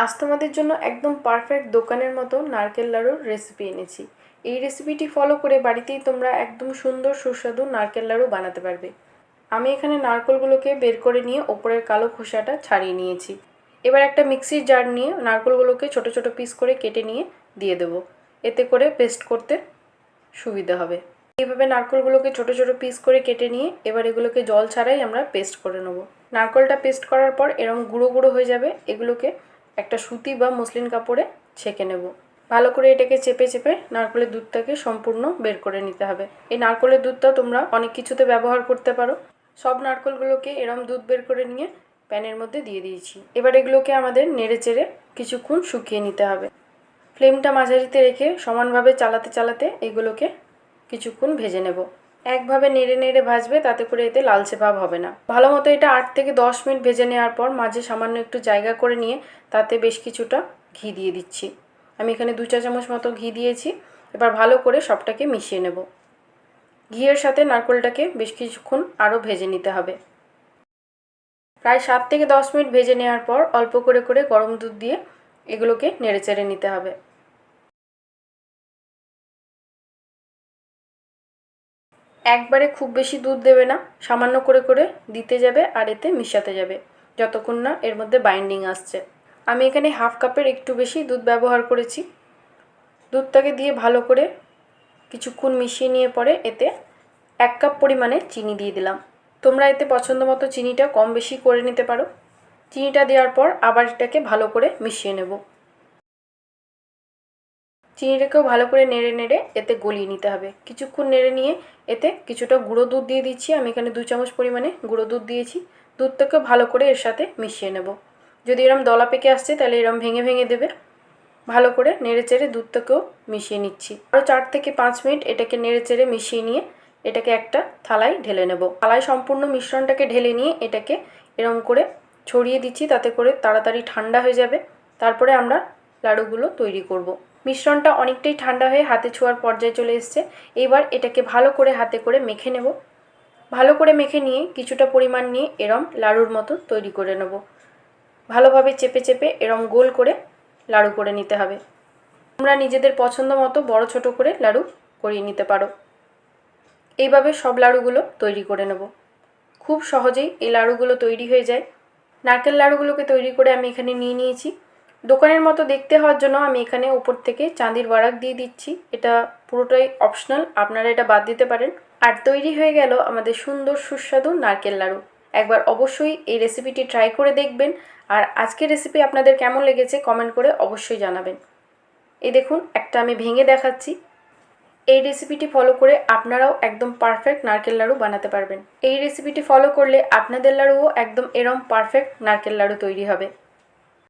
আজ তোমাদের জন্য একদম পারফেক্ট দোকানের মতো নারকেল লাড়ুর রেসিপি এনেছি। এই রেসিপিটি ফলো করে বাড়িতেই তোমরা একদম সুন্দর সুস্বাদু নারকেল লাড়ু বানাতে পারবে। আমি এখানে নারকেলগুলোকে বের করে নিয়ে ওপরের কালো খোসাটা ছাড়িয়ে নিয়েছি। এবার একটা মিক্সির জার নিয়ে নারকেলগুলোকে ছোট ছোট পিস করে কেটে নিয়ে দিয়ে দেবো। এতে করে পেস্ট করতে সুবিধা হবে। এইভাবে নারকেলগুলোকে ছোট ছোট পিস করে কেটে নিয়ে এবার এগুলোকে জল ছাড়াই আমরা পেস্ট করে নেব। নারকেলটা পেস্ট করার পর এরকম গুঁড়ো গুঁড়ো হয়ে যাবে। এগুলোকে একটা সুতি বা মসলিন কাপড়ে ছেঁকে নেব। ভালো করে এটাকে চেপে চেপে নারকেলের দুধটাকে সম্পূর্ণ বের করে নিতে হবে। এই নারকেলের দুধটা তোমরা অনেক কিছুতে ব্যবহার করতে পারো। সব নারকলগুলোকে এরম দুধ বের করে নিয়ে প্যানের মধ্যে দিয়ে দিয়েছি। এবার এগুলোকে আমাদের নেড়ে চেড়ে কিছুক্ষণ শুকিয়ে নিতে হবে। ফ্লেমটা মাঝারিতে রেখে সমানভাবে চালাতে চালাতে এগুলোকে কিছুক্ষণ ভেজে নেব। একভাবে নেড়ে নেড়ে ভাজবে, তাতে করে এতে লালচে ভাব হবে না। ভালো মতো এটা আট থেকে দশ মিনিট ভেজে নেওয়ার পর মাঝে সামান্য একটু জায়গা করে নিয়ে তাতে বেশ কিছুটা ঘি দিয়ে দিচ্ছি। আমি এখানে দু চা চামচ মতো ঘি দিয়েছি। এবার ভালো করে সবটাকে মিশিয়ে নেব। ঘিয়ের সাথে নারকেলটাকে বেশ কিছুক্ষণ আরও ভেজে নিতে হবে। প্রায় সাত থেকে দশ মিনিট ভেজে নেওয়ার পর অল্প করে করে গরম দুধ দিয়ে এগুলোকে নেড়ে চেড়ে নিতে হবে। একবারে খুব বেশি দুধ দেবে না, সামান্য করে করে দিতে যাবে আর এতে মিশাতে যাবে। যতক্ষণ না এর মধ্যে বাইন্ডিং আসছে। আমি এখানে হাফ কাপের একটু বেশি দুধ ব্যবহার করেছি। দুধটাকে দিয়ে ভালো করে কিছুক্ষণ মিশিয়ে নিয়ে পরে এতে এক কাপ পরিমাণে চিনি দিয়ে দিলাম। তোমরা এতে পছন্দ মতো চিনিটা কম বেশি করে নিতে পারো। চিনিটা দেওয়ার পর আবার এটাকে ভালো করে মিশিয়ে নেব। চিনিটাকেও ভালো করে নেড়ে নেড়ে এতে গলিয়ে নিতে হবে। কিছুক্ষণ নেড়ে নিয়ে এতে কিছুটা গুঁড়ো দুধ দিয়ে দিচ্ছি। আমি এখানে দু চামচ পরিমাণে গুঁড়ো দুধ দিয়েছি। দুধটাকে ভালো করে এর সাথে মিশিয়ে নেব। যদি এরম দলা পেকে আসছে তাহলে এরম ভেঙে ভেঙে দেবে। ভালো করে নেড়ে চেড়ে দুধটাকেও মিশিয়ে নিচ্ছি। আরও চার থেকে পাঁচ মিনিট এটাকে নেড়ে চেড়ে মিশিয়ে নিয়ে এটাকে একটা থালায় ঢেলে নেব। থালায় সম্পূর্ণ মিশ্রণটাকে ঢেলে নিয়ে এটাকে এরম করে ছড়িয়ে দিচ্ছি। তাতে করে তাড়াতাড়ি ঠান্ডা হয়ে যাবে। তারপরে আমরা লাড়ুগুলো তৈরি করব। মিশ্রণটা অনেকটাই ঠান্ডা হয়ে হাতে ছোঁয়ার পর্যায়ে চলে এসছে। এবার এটাকে ভালো করে হাতে করে মেখে নেব। ভালো করে মেখে নিয়ে কিছুটা পরিমাণ নিয়ে এরম লাড়ুর মতো তৈরি করে নেব। ভালোভাবে চেপে চেপে এরম গোল করে লাড়ু করে নিতে হবে। তোমরা নিজেদের পছন্দ মতো বড় ছোট করে লাড়ু করিয়ে নিতে পারো। এইভাবে সব লাড়ুগুলো তৈরি করে নেব। খুব সহজেই এই লাড়ুগুলো তৈরি হয়ে যায়। নারকেল লাড়ুগুলোকে তৈরি করে আমি এখানে নিয়ে নিয়েছি। দোকানের মতো দেখতে হওয়ার জন্য আমি এখানে উপর থেকে চাঁদির বারাক দিয়ে দিচ্ছি। এটা পুরোটাই অপশনাল আপনারা এটা বাদ দিতে পারেন। আর তৈরি হয়ে গেল আমাদের সুন্দর সুস্বাদু নারকেল লাড়ু। একবার অবশ্যই এই রেসিপিটি ট্রাই করে দেখবেন। আর আজকের রেসিপি আপনাদের কেমন লেগেছে কমেন্ট করে অবশ্যই জানাবেন। এই দেখুন, একটা আমি ভেঙে দেখাচ্ছি। এই রেসিপিটি ফলো করে আপনারাও একদম পারফেক্ট নারকেল লাড়ু বানাতে পারবেন। এই রেসিপিটি ফলো করলে আপনাদের লাড়ুও একদম এরম পারফেক্ট নারকেল লাড়ু তৈরি হবে।